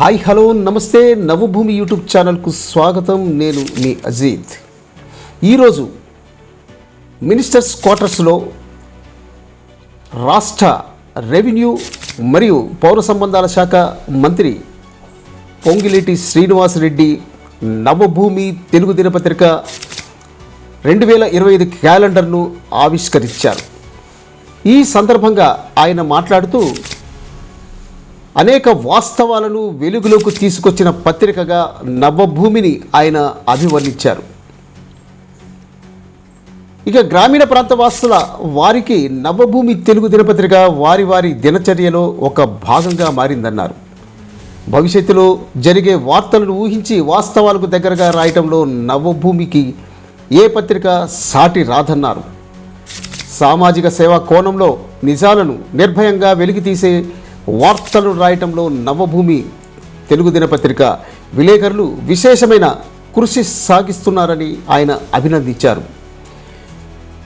Hi hello నమస్తే Navabhoomi YouTube ఛానల్కు స్వాగతం. నేను మీ అజీద్ ఈరోజు మినిస్టర్స్ క్వార్టర్స్లో రాష్ట్ర రెవెన్యూ మరియు పౌర సంబంధాల శాఖ మంత్రి పొంగిలేటి శ్రీనివాసరెడ్డి నవభూమి తెలుగు దినపత్రిక రెండు వేల ఇరవై ఐదు క్యాలెండర్ను ఆవిష్కరించారు. ఈ సందర్భంగా ఆయన మాట్లాడుతూ అనేక వాస్తవాలను వెలుగులోకి తీసుకొచ్చిన పత్రికగా నవభూమిని ఆయన అభివర్ణించారు. ఇక గ్రామీణ ప్రాంత వాసుల వారికి నవభూమి తెలుగు దినపత్రిక వారి వారి దినచర్యలో ఒక భాగంగా మారిందన్నారు. భవిష్యత్తులో జరిగే వార్తలను ఊహించి వాస్తవాలకు దగ్గరగా రాయటంలో నవభూమికి ఏ పత్రిక సాటి రాదన్నారు. సామాజిక సేవా కోణంలో నిజాలను నిర్భయంగా వెలికితీసే వార్తలు రాయటంలో నవభూమి తెలుగు దినపత్రిక విలేకరులు విశేషమైన కృషి సాగిస్తున్నారని ఆయన అభినందించారు.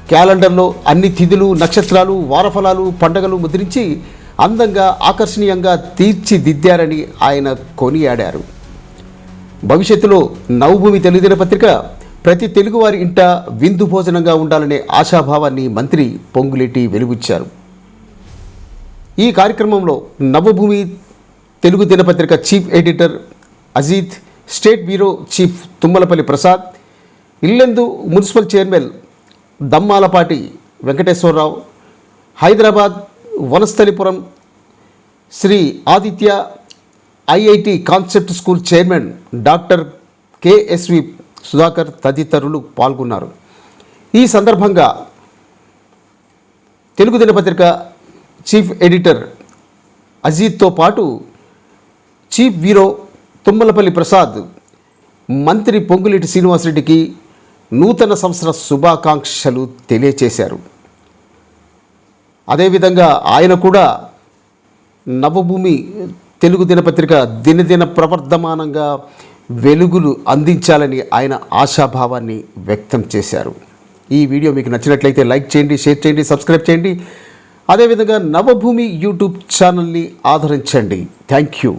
క్యాలెండర్లో అన్ని తిథులు నక్షత్రాలు వారఫలాలు పండగలు ముద్రించి అందంగా ఆకర్షణీయంగా తీర్చిదిద్దారని ఆయన కొనియాడారు. భవిష్యత్తులో నవభూమి తెలుగు దినపత్రిక ప్రతి తెలుగువారి ఇంట విందు భోజనంగా ఉండాలనే ఆశాభావాన్ని మంత్రి పొంగులేటి వెలుగుచ్చారు ఈ కార్యక్రమంలో నవభూమి తెలుగు దినపత్రిక chief editor Ajeet state bureau chief Thummalapalli Prasad Yellandu municipal chairman Dammalapati Venkateswara Rao Hyderabad Vanasthalipuram Sri Aditya IIT concept school chairman doctor KSV Sudhakar తదితరులు పాల్గొన్నారు. ఈ సందర్భంగా తెలుగు దినపత్రిక చీఫ్ ఎడిటర్ అజీత్తో పాటు చీఫ్ బ్యూరో తుమ్మలపల్లి ప్రసాద్ మంత్రి పొంగులేటి శ్రీనివాసరెడ్డికి నూతన సంవత్సర శుభాకాంక్షలు తెలియచేశారు. అదేవిధంగా ఆయన కూడా నవభూమి తెలుగు దినపత్రిక దినదిన ప్రవర్ధమానంగా వెలుగులు అందించాలని ఆయన ఆశాభావాన్ని వ్యక్తం చేశారు. ఈ వీడియో మీకు నచ్చినట్లయితే లైక్ చేయండి షేర్ చేయండి సబ్స్క్రైబ్ చేయండి. అదేవిధంగా నవభూమి యూట్యూబ్ ఛానల్ని ఆదరించండి. Thank you.